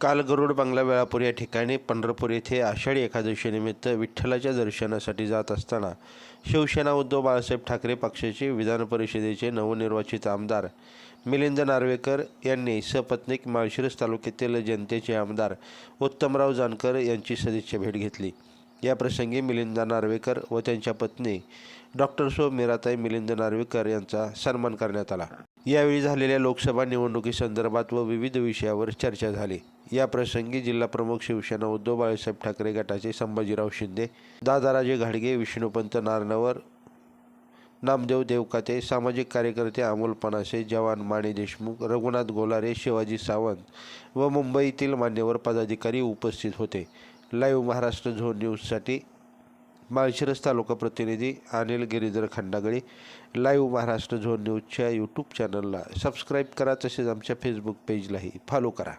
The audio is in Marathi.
काल गरुड बंगला वेळापूर या ठिकाणी पंढरपूर येथे आषाढी एकादशीनिमित्त विठ्ठलाच्या दर्शनासाठी जात असताना शिवसेना उद्धव बाळासाहेब ठाकरे पक्षाचे विधान परिषदेचे नवनिर्वाचित आमदार मिलिंद नार्वेकर यांनी सपत्नीक माळशिरस तालुक्यातील जनतेचे आमदार उत्तमराव जानकर यांची सदिच्छा भेट घेतली. या प्रसंगी मिलिंद नार्वेकर व त्यांच्या पत्नी डॉक्टर सो मीराताई मिलिंद नार्वेकर यांचा सन्मान करण्यात आला. यावेळी झालेल्या लोकसभा निवडणुकीसंदर्भात व विविध विषयावर चर्चा झाली. या प्रसंगी जिल्हा प्रमुख शिवसेना उद्धव बाळासाहेब ठाकरे गटाचे संभाजीराव शिंदे दादाराजे घाडगे विष्णुपंत नारनवर नामदेव देवकाते सामाजिक कार्यकर्ते अमोल पनासे जवान माने देशमुख रघुनाथ गोलारे शिवाजी सावंत व मुंबईतील मान्यवर पदाधिकारी उपस्थित होते. लाईव्ह महाराष्ट्र झोन न्यूजसाठी माळशिरस तालुका प्रतिनिधी अनिल गिरीधर खंडागळे. लाईव्ह महाराष्ट्र झोन न्यूजच्या यूट्यूब चॅनलला सबस्क्राईब करा तसेच आमच्या फेसबुक पेजलाही फॉलो करा.